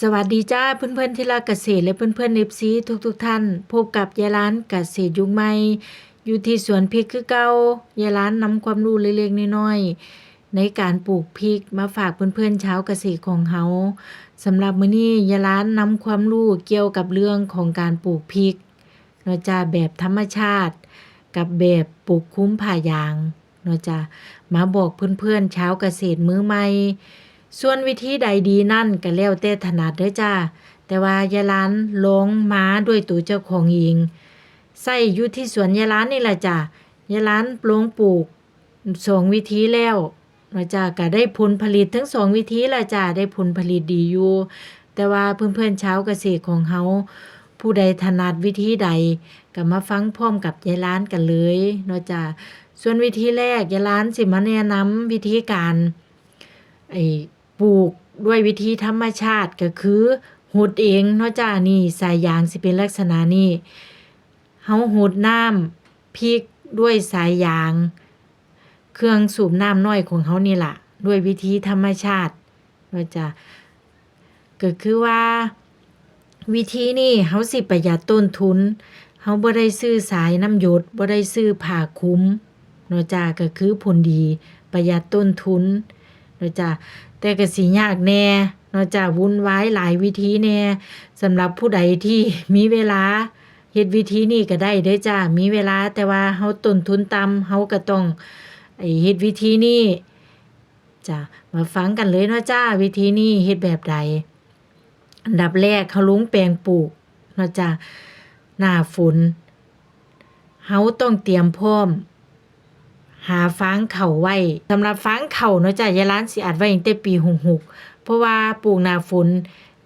สวัสดีจ้าเพื่อนๆที่รักเกษตรและเพื่อนๆเอฟซีทุกๆท่าน พบกับยายร้านเกษตรยุคใหม่ อยู่ที่สวนพริกคือเก่ายายร้านนำความรู้เล็กๆน้อยๆในการปลูกพริกมาฝากเพื่อนๆชาวเกษตรของเฮาสำหรับมื้อนี้ยายร้านนำความรู้เกี่ยวกับเรื่องของการปลูกพริกเนาะจ้าแบบธรรมชาติ กับแบบปลูกคุ้มผ่ายางเนาะจ้ามาบอกเพื่อนๆชาวเกษตรมือใหม่ ส่วนวิธีใดดีนั่นก็แล้วแต่ถนัดเด้อจ้า แต่ว่ายายร้านลงม้าด้วยตัวเจ้าของเองใส่อยู่ที่สวนยายร้านนี่แหละจ้ะยายร้านปลงปลูกสองวิธีแล้วเนาะจ้าก็ได้ผลผลิตทั้งสองวิธีละจ้าได้ผลผลิตดีอยู่แต่ว่าเพื่อนๆชาวเกษตรของเฮาผู้ใดถนัดวิธีใดก็มาฟังพร้อมกับยายร้านกันเลยเนาะจ้าส่วนวิธีแรกยายร้านสิมาแนะนำวิธีการไอ้ ปลูกด้วยวิธีธรรมชาติก็คือหุดเองเนาะจ้านี่สายยางสิเป็นลักษณะนี้เฮาหุดน้ำพริกด้วยสายยาง เครื่องสูบน้ำน้อยของเฮานี่ล่ะ ด้วยวิธีธรรมชาติเนาะจ้าก็คือว่า วิธีนี้เฮาสิประหยัดต้นทุนเฮาบ่ได้ซื้อสายน้ำหยดบ่ได้ซื้อผ้าคลุมเนาะจ้าก็คือผลดีประหยัดต้นทุน นาะจ้ะแต่ก็สิยากแน่เนาะจ้ะวุ่นวายหลายวิธีแน่สำหรับผู้ใดที่มีเวลาเฮ็ดวิธีนี้ก็ได้เด้อจ้ะมีเวลาแต่ว่าเฮาต้นทุนต่ำเฮาก็ต้องไอ้เฮ็ดวิธีนี้จ้ะมาฟังกันเลยเนาะจ้าวิธีนี้เฮ็ดแบบใดอันดับแรกเขาลุงแปลงปลูกเนาะจ้ะหน้าฝนเฮาต้องเตรียมพร้อม หาฟางเข่าไว้สำหรับฟางเข่าเนาะจ้ะยายร้านสิอัดไว้ตั้งแต่ปี66เพราะว่าปลูกหน้าฝน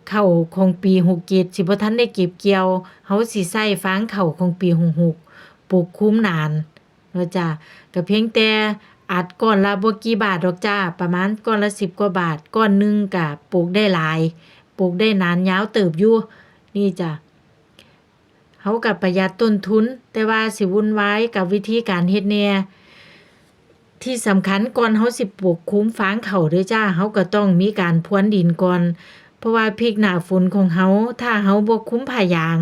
เข้าของปี67สิบ่ทันได้เก็บเกี่ยวเฮาสิใส่ฟางเข่าของปี66ปลูกคุ้มนานเนาะจ้ะก็เพียงแต่อัดก้อนละบ่กี่บาทดอกจ้า ประมาณก้อนละ10กว่าบาทก้อนหนึงก็ปลูกได้หลายปลูกได้นานยาวเติบอยู่นี่จ้ะเฮากับประหยัดต้นทุน แต่ว่าสิวุ่นวายกับวิธีการเฮ็ดแหน่ ที่สำคัญก่อนเฮาสิปลูกคุ้มฟางเขาเด้อจ้าเฮาก็ต้องมีการพรวนดินก่อน เพราะว่าพริกหน้าฝนของเฮาถ้าเฮาบ่คุ้มผ้ายาง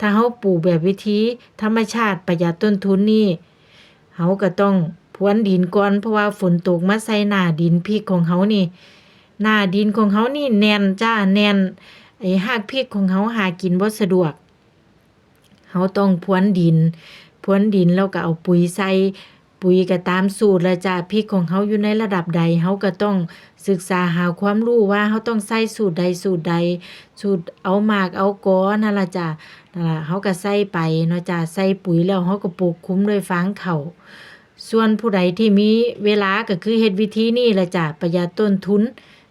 ถ้าเฮาปลูกแบบวิธีธรรมชาติประหยัดต้นทุนนี่เฮาก็ต้องพรวนดินก่อนเพราะว่าฝนตกมาใส่หน้าดินพริกของเฮานี่ หน้าดินของเฮานี่แน่นจ้าแน่นไอ้หากพริกของเฮาหากินบ่สะดวกเฮาต้องพรวนดินพรวนดินแล้วก็เอาปุ๋ยใส่ ปุ๋ยก็ตามสูตรแล้วจ้ะพริกของเฮาอยู่ในระดับใดเฮาก็ต้องศึกษาหาความรู้ว่าเฮาต้องใส่สูตรใดสูตรใด สูตรเอาหมากเอากอนั่นละจ้ะนั่นละเฮาก็ใส่ไปเนาะจ้ะใส่ปุ๋ยแล้วเฮาก็ปลูกคุ้มด้วยฟางเข้าส่วนผู้ใดที่มีเวลาก็คือเฮ็ดวิธีนี้แหละจ้ะประหยัดต้นทุน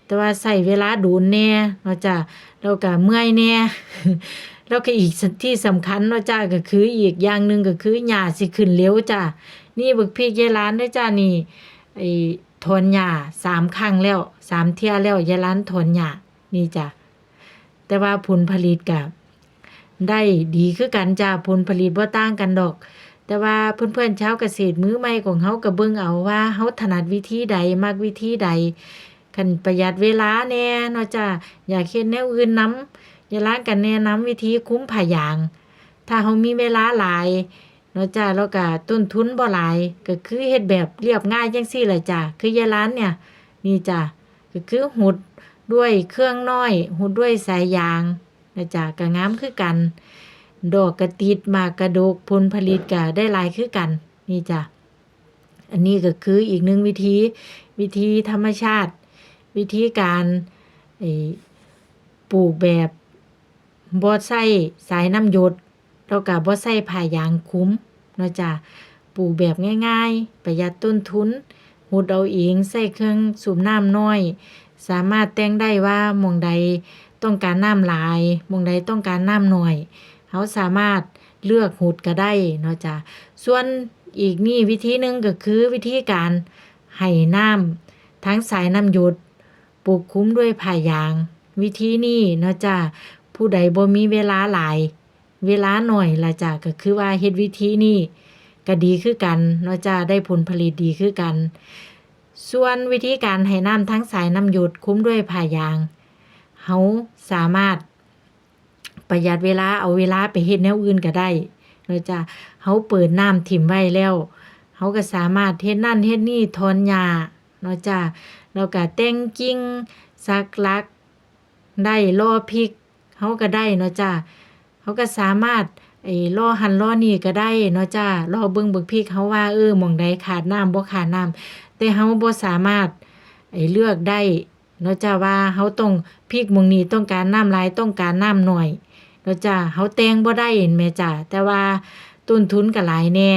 แต่ว่าใส่เวลาโดนแน่เนาะจ้ะแล้วก็เมื่อยแน่แล้วก็อีกที่สำคัญเนาะจ้าก็คืออีกอย่างหนึ่งก็คือหญ้าสิขึ้นเร็วจ้า นี่บักพริกยายร้านด้อจ้านี่ไอ้ถอนหญ้าสามครั้งแล้วสามเที่ยแล้วยายร้านถอนหญ้านี่จ้ะแต่ว่าผลผลิตก็ได้ดีคือกันจ้าผลผลิตบ่ต่างกันดอก แต่ว่าเพื่อนๆชาวเกษตรมือใหม่ของเฮาก็เบิ่งเอาว่าเฮาถนัดวิธีใดมักวิธีใดคันประหยัดเวลาแน่เนาะจ้าอยากเฮ็ดแนวอื่นนำยายร้านกันแนะนำวิธีคุ้มผ้ายาง ถ้าเฮามีเวลาหลาย นาะจ้าแล้วก็ต้นทุนบ่หลายก็คือเฮ็ดแบบเรียบง่ายจังซี่แหละจ้ะคือยายร้านเนี่ยนี่จ้ะก็คือหุดด้วยเครื่องน้อย หุดด้วยสายยางนะจ้ะก็งามคือกัน ดอกกระติดมากระดกผลผลิตก็ได้หลายคือกัน นี่จ้ะอันนี้ก็คืออีกหนึ่งวิธีวิธีธรรมชาติ วิธีการไอ้ปลูกแบบบ่ใส่สายน้ำหยดแล้วก็บ่ใส่ผ้ายางคลุม เนาะจ้ะปลูกแบบง่ายๆ ประหยัดต้นทุนหุดเอาเองใส่เครื่องสูบน้ำน้อย สามารถแต่งได้ว่าหมองใดต้องการน้ำหลายหมองใดต้องการน้ำหน้อยเขาสามารถเลือกหุดก็ได้เนาะจ้ะส่วนอีกนี่วิธีหนึ่งก็คือวิธีการให้น้ำทั้งสายน้ำหยดปลูกคุ้มด้วยผ้ายาง วิธีนี้เนาะจ้ะผู้ใดบ่มีเวลาหลาย เวลาหน่อยละจ้ะก็คือว่าเฮ็ดวิธีนี้ก็ดีคือกันเนาะจ้ะได้ผลผลิตดีคือกัน ส่วนวิธีการให้น้ำทั้งสายน้ำหยดคุ้มด้วยผ้ายางเฮาสามารถประหยัดเวลาเอาเวลาไปเฮ็ดแนวอื่นก็ได้เนาะจ้ะเฮาเปิดน้ำถิ้มไว้แล้วเฮาก็สามารถเฮ็ดนั่นเฮ็ดนี่ถอนหญ้าเนาะจ้ะแล้วก็แต่งกิ่งสักลัก ได้รอพริกเฮาก็ได้เนาะจ้ะ เฮาก็สามารถไอ้รอหั่นรอนี่ก็ได้เนาะจ้ะรอเบิ่งเบักพริกเฮาว่าเออหมองใดขาดน้ำบ่ขาดน้ำแต่เฮาบ่สามารถไอ้เลือกได้เนาะจ้ะว่าเฮาต้องพริกหมองนี้ต้องการน้ำหลายต้องการน้ำน้อยเนาะจ้ะเฮาแต่งบ่ได้เห็นแม่จ้ะแต่ว่าต้นทุนก็หลายแน่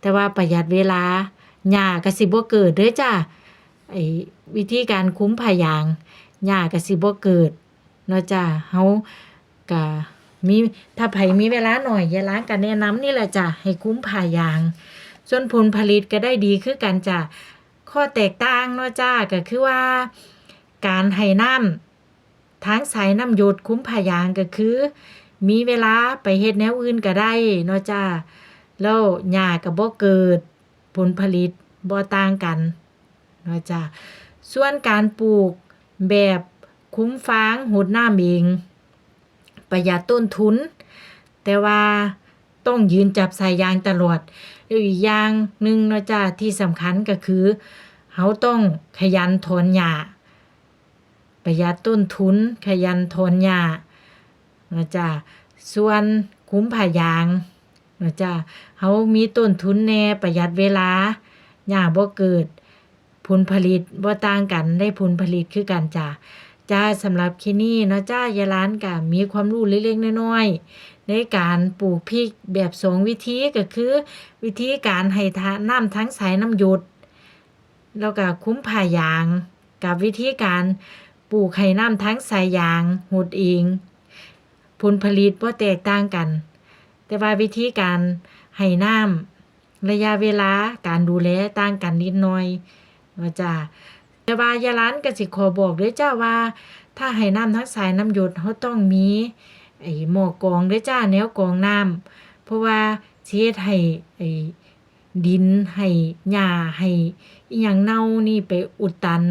แต่ว่าประหยัดเวลาหญ้าก็สิบ่เกิดเด้อจ้ะไอ้วิธีการคุ้มผ้ายางหญ้าก็สิบ่เกิดเนาะจ้ะเฮาก็ มีถ้าไผ่มีเวลาหน่อยยายล้างก็แนะนำนี่แหละจ้ะให้คุ้มผ้ายาง ส่วนผลผลิตก็ได้ดีคือกันจ้ะข้อแตกต่างเนาะจ้ะก็คือว่า การให้น้ำทางสายน้ำหยดคุ้มผ้ายางก็คือ มีเวลาไปเฮ็ดแนวอื่นก็ได้เนาะจ้าแล้วหญ้าก็บ่เกิดผลผลิตบ่ต่างกันเนาะจ้าส่วนการปลูกแบบคุ้มฟางหดหน้ำเอง ประหยัดต้นทุน แต่ว่าต้องยืนจับสายยางตลอดอีกอย่างหนึ่งนะจ้าที่สำคัญก็คือเฮาต้องขยันถอนหญ้าประหยัดต้นทุน ขยันทนหญ้านะจ๊ะส่วนคุ้มผ้ายางนะจ๊ะเฮามีต้นทุนแน่ประหยัดเวลาหญ้าบ่เกิดผลผลิตบ่ต่างกันได้ผลผลิตคือกันจ้ะ จ้าสำหรับคลินี้เนาะจ้ายายร้านก็มีความรู้เล็กๆน้อยๆในการปลูกพริกแบบสองวิธีก็คือ วิธีการให้ทาน้ำทั้งสายน้ำหยดแล้วก็คุ้มผ้ายาง กับวิธีการปลูกไข่น้ำทั้งสายยางหดเองผลผลิตว่าแตกต่างกัน แต่ว่าวิธีการให้น้ำระยะเวลาการดูแลต่างกันนิดหน่อยว่าจ้า แต่ว่ายาล้านก็สิขอบอกด้วยจ้าว่า ถ้าให้น้ำทั้งสายน้ำหยดเขาต้องมีไอ้หม้อกองด้วยจ้าแนวกองน้ำเพราะว่าเฮ็ดให้ไอ้ดินให้หญ้าให้อิหยังเน่านี่ไปอุดตัน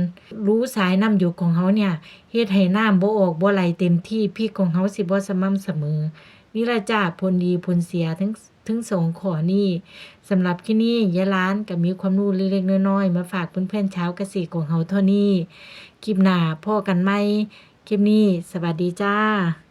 รู้สายน้ำหยดของเขาเนี่ยเฮ็ดให้น้ำบ่ออกบ่ไหลเต็มที่พริกของเฮาสิบ่สม่ำเสมอนี่ละจ้าผลดีผลเสียทั้ง ทั้งสองขอนี่สำหรับที่นี่ยายล้านกับมีความรู้เล็กๆน้อยๆมาฝากเพื่อนๆเช้ากษีของเฮาเท่านี้คลิปหน้าพ่อกันไหมคลิปนี้ สวัสดีจ้า